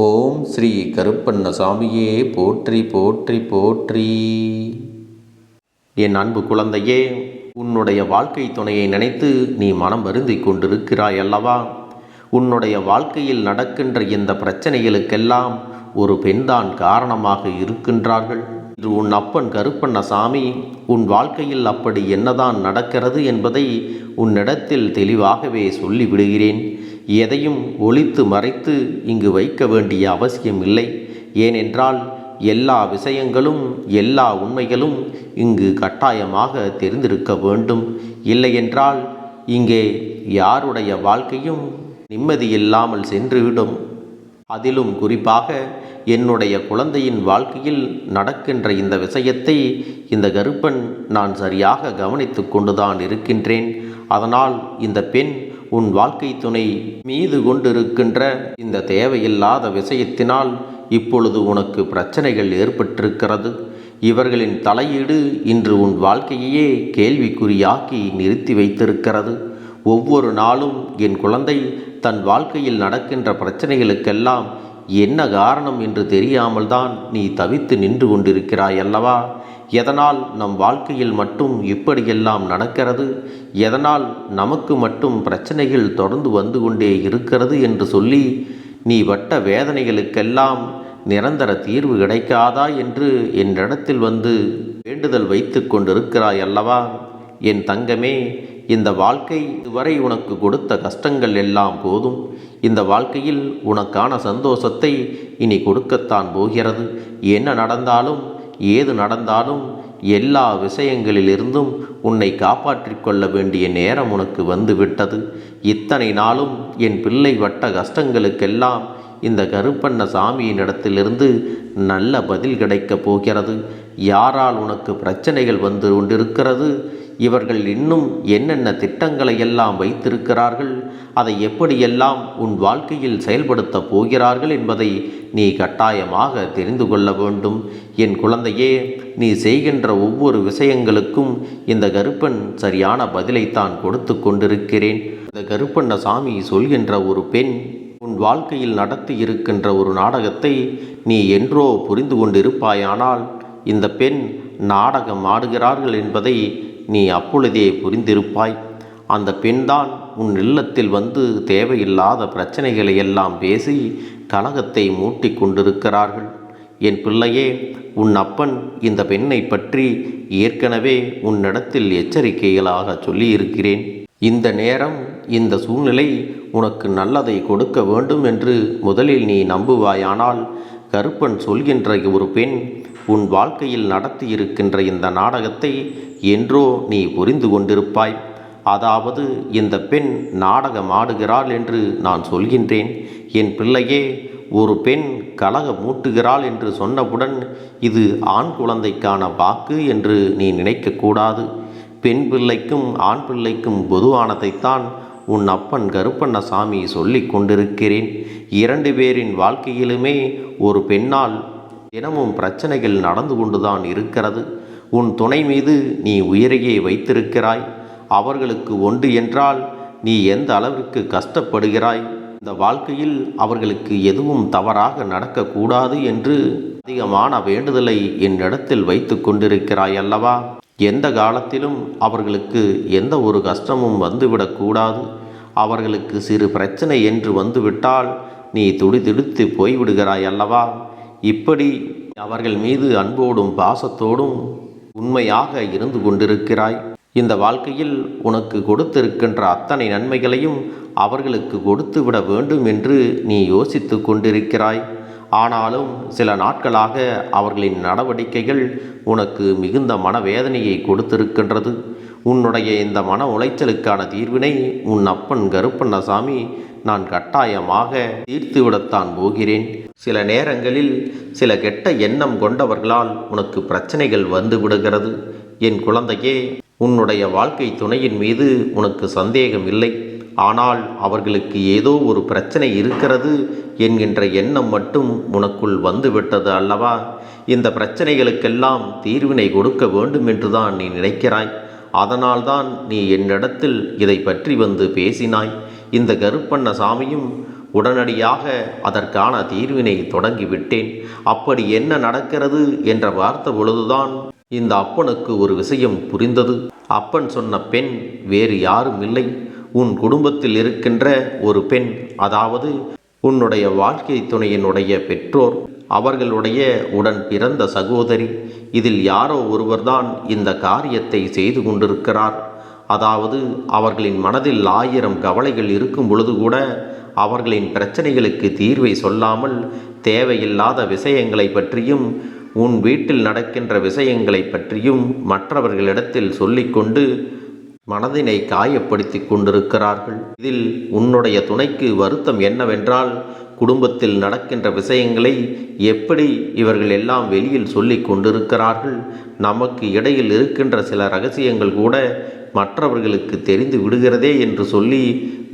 ஓம் ஸ்ரீ கருப்பண்ண சாமியே போற்றி போற்றி போற்றி. என் அன்பு குழந்தையே உன்னுடைய வாழ்க்கை துணையை நினைத்து நீ மனம் வருந்திக் கொண்டிருக்கிறாய் அல்லவா? உன்னுடைய வாழ்க்கையில் நடக்கின்ற இந்த பிரச்சனைகளுக்கெல்லாம் ஒரு பெண்தான் காரணமாக இருக்கின்றார்கள். இன்று உன் அப்பன் கருப்பண்ணசாமி உன் வாழ்க்கையில் அப்படி என்னதான் நடக்கிறது என்பதை உன்னிடத்தில் தெளிவாகவே சொல்லிவிடுகிறேன். எதையும் ஒழித்து மறைத்து இங்கு வைக்க வேண்டிய அவசியம் இல்லை ஏனென்றால் எல்லா விஷயங்களும் எல்லா உண்மைகளும் இங்கு கட்டாயமாக தெரிந்திருக்க வேண்டும். இல்லையென்றால் இங்கே யாருடைய வாழ்க்கையும் நிம்மதியில்லாமல் சென்றுவிடும். அதிலும் குறிப்பாக என்னுடைய குழந்தையின் வாழ்க்கையில் நடக்கின்ற இந்த விஷயத்தை இந்த கருப்பன் நான் சரியாக கவனித்து கொண்டுதான் இருக்கின்றேன். அதனால் இந்த பெண் உன் வாழ்க்கை துணை மீது கொண்டிருக்கின்ற இந்த தேவையில்லாத விஷயத்தினால் இப்பொழுது உனக்கு பிரச்சனைகள் ஏற்பட்டிருக்கிறது. இவர்களின் தலையீடு இன்று உன் வாழ்க்கையையே கேள்விக்குறியாக்கி நிறுத்தி வைத்திருக்கிறது. ஒவ்வொரு நாளும் என் குழந்தை தன் வாழ்க்கையில் நடக்கின்ற பிரச்சனைகளுக்கெல்லாம் என்ன காரணம் என்று தெரியாமல் தான் நீ தவித்து நின்று கொண்டிருக்கிறாய் அல்லவா? எதனால் நம் வாழ்க்கையில் மட்டும் இப்படியெல்லாம் நடக்கிறது? எதனால் நமக்கு மட்டும் பிரச்சனைகள் தொடர்ந்து வந்து கொண்டே இருக்கிறது என்று சொல்லி நீ வட்ட வேதனைகளுக்கெல்லாம் நிரந்தர தீர்வு கிடைக்காதா என்று என்னிடத்தில் வந்து வேண்டுதல் வைத்து கொண்டிருக்கிறாய் அல்லவா? என் தங்கமே இந்த வாழ்க்கை இதுவரை உனக்கு கொடுத்த கஷ்டங்கள் எல்லாம் போதும். இந்த வாழ்க்கையில் உனக்கான சந்தோஷத்தை இனி கொடுக்கத்தான் போகிறது. என்ன நடந்தாலும் ஏது நடந்தாலும் எல்லா விஷயங்களிலிருந்தும் உன்னை காப்பாற்றிக் கொள்ள வேண்டிய நேரம் உனக்கு வந்துவிட்டது. இத்தனை நாளும் என் பிள்ளை வட்ட கஷ்டங்களுக்கெல்லாம் இந்த கருப்பண்ண சாமியினிடத்திலிருந்து நல்ல பதில் கிடைக்கப் போகிறது. யாரால் உனக்கு பிரச்சனைகள் வந்து கொண்டிருக்கிறது? இவர்கள் இன்னும் என்னென்ன திட்டங்களை எல்லாம் வைத்திருக்கிறார்கள் அதை எப்படியெல்லாம் உன் வாழ்க்கையில் செயல்படுத்தப் போகிறார்கள் என்பதை நீ கட்டாயமாக தெரிந்து கொள்ள வேண்டும். என் குழந்தையே நீ செய்கின்ற ஒவ்வொரு விஷயங்களுக்கும் இந்த கருப்பன் சரியான பதிலைத்தான் கொடுத்து கொண்டிருக்கிறேன். இந்த கருப்பண்ண சாமி சொல்கின்ற ஒரு பெண் உன் வாழ்க்கையில் நடத்தி இருக்கின்ற ஒரு நாடகத்தை நீ என்றோ புரிந்து கொண்டிருப்பாயானால் இந்த பெண் நாடகம் ஆடுகிறார்கள் என்பதை நீ அப்பொழுதே புரிந்திருப்பாய். அந்த பெண்தான் உன் இல்லத்தில் வந்து தேவையில்லாத பிரச்சனைகளை எல்லாம் பேசி கலகத்தை மூட்டி கொண்டிருக்கிறார்கள். என் பிள்ளையே உன் அப்பன் இந்த பெண்ணை பற்றி ஏற்கனவே உன்னிடத்தில் எச்சரிக்கைகளாக சொல்லியிருக்கிறேன். இந்த நேரம் இந்த சூழ்நிலை உனக்கு நல்லதை கொடுக்க வேண்டும் என்று முதலில் நீ நம்புவாயானால் கருப்பன் சொல்கின்ற ஒரு பெண் உன் வாழ்க்கையில் நடத்தி இருக்கின்ற இந்த நாடகத்தை என்றோ நீ புரிந்து கொண்டிருப்பாய். அதாவது இந்த பெண் நாடகம் ஆடுகிறாள் என்று நான் சொல்கின்றேன். என் பிள்ளையே ஒரு பெண் கலக மூட்டுகிறாள் என்று சொன்னவுடன் இது ஆண் குழந்தைக்கான வாக்கு என்று நீ நினைக்கக்கூடாது பெண் பிள்ளைக்கும் ஆண் பிள்ளைக்கும் பொதுவானதைத்தான் உன் அப்பன் கருப்பண்ணசாமி சொல்லி கொண்டிருக்கிறேன். இரண்டு பேரின் வாழ்க்கையிலுமே ஒரு பெண்ணால் தினமும் பிரச்சனைகள் நடந்து கொண்டுதான் இருக்கிறது. உன் துணை மீது நீ உயிரையே வைத்திருக்கிறாய். அவர்களுக்கு ஒன்று என்றால் நீ எந்த அளவிற்கு கஷ்டப்படுகிறாய். இந்த வாழ்க்கையில் அவர்களுக்கு எதுவும் தவறாக நடக்கக்கூடாது என்று அதிகமான வேண்டுதலை என்னிடத்தில் வைத்து கொண்டிருக்கிறாய் அல்லவா? எந்த காலத்திலும் அவர்களுக்கு எந்த ஒரு கஷ்டமும் வந்துவிடக்கூடாது அவர்களுக்கு சிறு பிரச்சனை என்று வந்துவிட்டால் நீ துடிதுடித்து போய்விடுகிறாய் அல்லவா? இப்படி அவர்கள் மீது அன்போடும் பாசத்தோடும் உண்மையாக இருந்து கொண்டிருக்கிறாய். இந்த வாழ்க்கையில் உனக்கு கொடுத்திருக்கின்ற அத்தனை நன்மைகளையும் அவர்களுக்கு கொடுத்து விட வேண்டும் என்று நீ யோசித்து கொண்டிருக்கிறாய். ஆனாலும் சில நாட்களாக அவர்களின் நடவடிக்கைகள் உனக்கு மிகுந்த மனவேதனையை கொடுத்திருக்கின்றது. உன்னுடைய இந்த மன உளைச்சலுக்கான தீர்வினை உன் அப்பன் கருப்பண்ணசாமி நான் கட்டாயமாக தீர்த்துவிடத்தான் போகிறேன். சில நேரங்களில் சில கெட்ட எண்ணம் கொண்டவர்களால் உனக்கு பிரச்சனைகள் வந்து விடுகிறது. என் குழந்தையே உன்னுடைய வாழ்க்கை துணையின் மீது உனக்கு சந்தேகம் இல்லை. ஆனால் அவர்களுக்கு ஏதோ ஒரு பிரச்சனை இருக்கிறது என்கின்ற எண்ணம் மட்டும் உனக்குள் வந்துவிட்டது அல்லவா? இந்த பிரச்சனைகளுக்கெல்லாம் தீர்வினை கொடுக்க வேண்டும் என்றுதான் நீ நினைக்கிறாய். அதனால்தான் நீ என்னிடத்தில் இதை பற்றி வந்து பேசினாய். இந்த கருப்பண்ண சாமியும் உடனடியாக அதற்கான தீர்வினை தொடங்கிவிட்டேன். அப்படி என்ன நடக்கிறது என்ற பார்த்த பொழுதுதான் இந்த அப்பனுக்கு ஒரு விஷயம் புரிந்தது. அப்பன் சொன்ன பெண் வேறு யாரும் இல்லை உன் குடும்பத்தில் இருக்கின்ற ஒரு பெண் அதாவது உன்னுடைய வாழ்க்கை துணையினுடைய பெற்றோர் அவர்களுடைய உடன் பிறந்த சகோதரி இதில் யாரோ ஒருவர்தான் இந்த காரியத்தை செய்து கொண்டிருக்கிறார். அதாவது அவர்களின் மனதில் ஆயிரம் கவலைகள் இருக்கும் பொழுது கூட அவர்களின் பிரச்சனைகளுக்கு தீர்வை சொல்லாமல் தேவையில்லாத விஷயங்களை பற்றியும் உன் வீட்டில் நடக்கின்ற விஷயங்களை பற்றியும் மற்றவர்களிடத்தில் சொல்லிக்கொண்டு மனதினை காயப்படுத்தி கொண்டிருக்கிறார்கள். இதில் உன்னுடைய துணைக்கு வருத்தம் என்னவென்றால் குடும்பத்தில் நடக்கின்ற விஷயங்களை எப்படி இவர்கள் எல்லாம் வெளியில் சொல்லி கொண்டிருக்கிறார்கள்? நமக்கு இடையில் இருக்கின்ற சில ரகசியங்கள் கூட மற்றவர்களுக்கு தெரிந்து விடுகிறதே என்று சொல்லி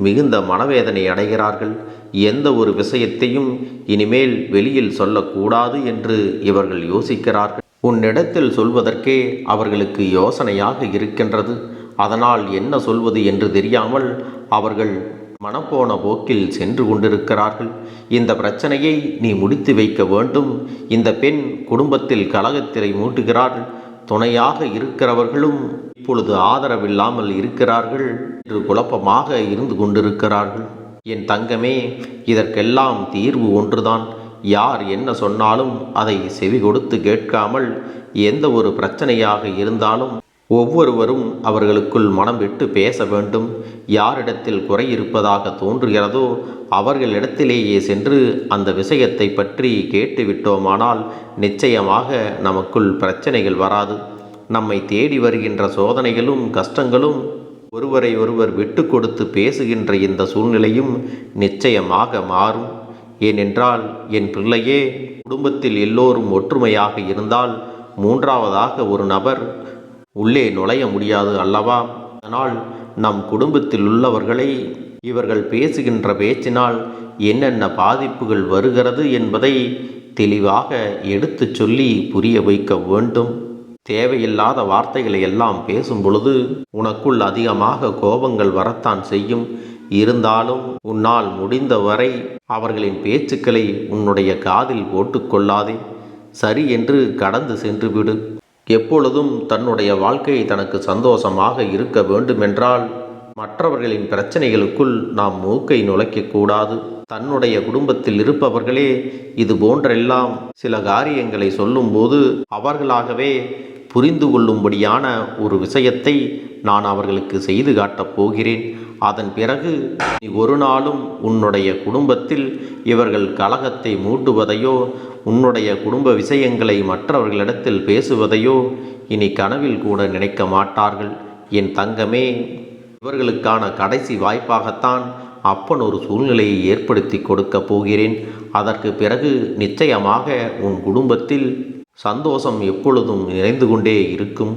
மிகுந்த மனவேதனை அடைகிறார்கள். எந்த ஒரு விஷயத்தையும் இனிமேல் வெளியில் சொல்லக்கூடாது என்று இவர்கள் யோசிக்கிறார்கள். உன்னிடத்தில் சொல்வதற்கே அவர்களுக்கு யோசனையாக இருக்கின்றது. அதனால் என்ன சொல்வது என்று தெரியாமல் அவர்கள் மனப்போன போக்கில் சென்று கொண்டிருக்கிறார்கள். இந்த பிரச்சனையை நீ முடித்து வைக்க வேண்டும். இந்த பெண் குடும்பத்தில் கலகத்திரை மூட்டுகிறார்கள். துணையாக இருக்கிறவர்களும் இப்பொழுது ஆதரவில்லாமல் இருக்கிறார்கள் என்று குழப்பமாக இருந்து கொண்டிருக்கிறார்கள். என் தங்கமே இதற்கெல்லாம் தீர்வு ஒன்றுதான். யார் என்ன சொன்னாலும் அதை செவி கொடுத்து கேட்காமல் எந்த ஒரு பிரச்சனையாக இருந்தாலும் ஒவ்வொருவரும் அவர்களுக்குள் மனம் விட்டு பேச வேண்டும். யாரிடத்தில் குறை இருப்பதாக தோன்றுகிறதோ அவர்களிடத்திலேயே சென்று அந்த விஷயத்தை பற்றி கேட்டுவிட்டோமானால் நிச்சயமாக நமக்குள் பிரச்சனைகள் வராது. நம்மை தேடி வருகின்ற சோதனைகளும் கஷ்டங்களும் ஒருவரை ஒருவர் விட்டு கொடுத்து பேசுகின்ற இந்த சூழ்நிலையும் நிச்சயமாக மாறும். ஏனென்றால் என் பிள்ளையே குடும்பத்தில் எல்லோரும் ஒற்றுமையாக இருந்தால் மூன்றாவதாக ஒரு நபர் உள்ளே நுழைய முடியாது அல்லவா? அதனால் நம் குடும்பத்தில் உள்ளவர்களை இவர்கள் பேசுகின்ற பேச்சினால் என்னென்ன பாதிப்புகள் வருகிறது என்பதை தெளிவாக எடுத்துச் சொல்லி புரிய வைக்க வேண்டும். தேவையில்லாத வார்த்தைகளை எல்லாம் பேசும் பொழுது உனக்குள் அதிகமாக கோபங்கள் வரத்தான் செய்யும். இருந்தாலும் உன்னால் முடிந்தவரை அவர்களின் பேச்சுக்களை உன்னுடைய காதில் போட்டுக்கொள்ளாதே சரி என்று கடந்து சென்று விடு. எப்பொழுதும் தன்னுடைய வாழ்க்கை தனக்கு சந்தோஷமாக இருக்க வேண்டுமென்றால் மற்றவர்களின் பிரச்சனைகளுக்குள் நாம் மூக்கை நுழைக்கக்கூடாது தன்னுடைய குடும்பத்தில் இருப்பவர்களே இது போன்றெல்லாம் சில காரியங்களை சொல்லும்போது அவர்களாகவே புரிந்து கொள்ளும்படியான ஒரு விஷயத்தை நான் அவர்களுக்கு செய்து காட்டப் போகிறேன். அதன் பிறகு நீ ஒரு நாளும் உன்னுடைய குடும்பத்தில் இவர்கள் கலகத்தை மூட்டுவதையோ உன்னுடைய குடும்ப விஷயங்களை மற்றவர்களிடத்தில் பேசுவதையோ இனி கனவில் கூட நினைக்க மாட்டார்கள். என் தங்கமே இவர்களுக்கான கடைசி வாய்ப்பாகத்தான் அப்பன் ஒரு சூழ்நிலையை ஏற்படுத்தி கொடுக்கப் போகிறேன். அதற்கு பிறகு நிச்சயமாக உன் குடும்பத்தில் சந்தோஷம் எப்பொழுதும் நிறைந்து கொண்டே இருக்கும்.